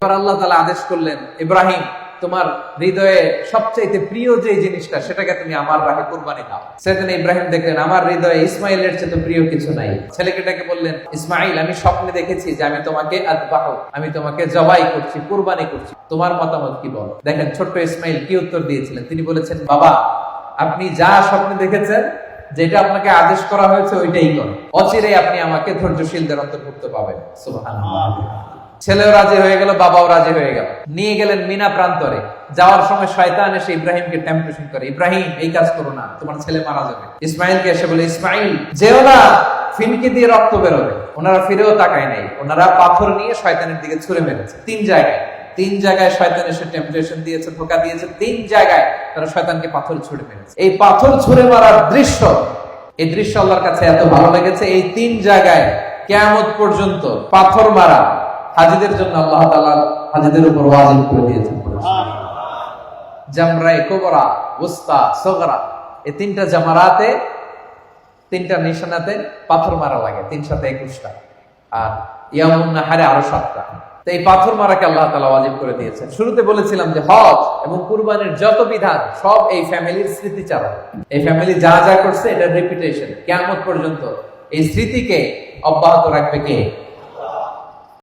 এবার আল্লাহ তালা আদেশ করলেন, ইব্রাহিম, তোমার হৃদয়ে সবচাইতে প্রিয় যে জিনিসটা, সেটাকে তুমি আমার রাহে কোরবানি দাও। সেদিন ইব্রাহিম দেখলেন, আমার হৃদয়ে ইসমাইলের চেয়ে তো প্রিয় কিছু নাই। ছেলেকেটাকে বললেন, ইসমাইল, আমি স্বপ্নে দেখেছি যে আমি তোমাকে আমি তোমাকে জবাই করছি, কোরবানি করছি। তোমার মতামত কি বল? দেখেন, ছোট্ট ইসমাইল কি উত্তর দিয়েছিলেন? তিনি বলেছেন, বাবা, আপনি যা স্বপ্নে দেখেছেন, যেটা আপনাকে আদেশ করা হয়েছে, ওইটাই করুন অচিরে আপনি আমাকে ধৈর্যশীলদের অন্তর্ভুক্ত পাবেন। সুবহানাল্লাহ। ছেলেও রাজি হয়ে গেল, বাবাও রাজি হয়ে গেল। নিয়ে গেলেন মিনা প্রান্তরে। যাওয়ার সময় শয়তান এসে ইব্রাহিমকে টেম্পটেশন করে, ইব্রাহিম, এই কাজ করো না, তোমার ছেলে মারা যাবে। ইসমাইলকে এসে বলে ইসমাইল যেও না, ফিনকি দিয়ে রক্ত বেরোবে। ওনারা ফিরেও তাকায় নাই। ওনারা পাথর নিয়ে শয়তানের দিকে ছুড়ে মেরেছে। তিন জায়গায় তিন জায়গায় শয়তান এসে টেম্পটেশন দিয়েছে, ধোকা দিয়েছে। তিন জায়গায় তারা শয়তানকে পাথর ছুড়ে মেরেছে। এই পাথর ছুড়ে মারার দৃশ্য, এই দৃশ্য আল্লাহর কাছে এত ভালো লেগেছে। এই তিন জায়গায় কেয়ামত পর্যন্ত পাথর মারা হাজিদের জন্য আল্লাহ তাআলা হাজিদের উপর ওয়াজিব করে দিয়েছেন জামরায়ে কুবরা, উস্তা, সগরা, এই তিনটা জামারাতে, তিনটা নিশানাতে পাথর মারা লাগে, তিন সাথে একুশটা। আর ইয়ামুন নাহারে আরও সাতটা। তো এই পাথর মারাকে আল্লাহ তালা ওয়াজিব করে দিয়েছেন। শুরুতে বলেছিলাম যে হজ এবং কুরবানির যত বিধান, সব এই ফ্যামিলির স্মৃতিচারণ। এই ফ্যামিলি যা যা করছে এটা রেপুটেশন কেমন পর্যন্ত এই স্মৃতিকে অব্যাহত রাখবে কে?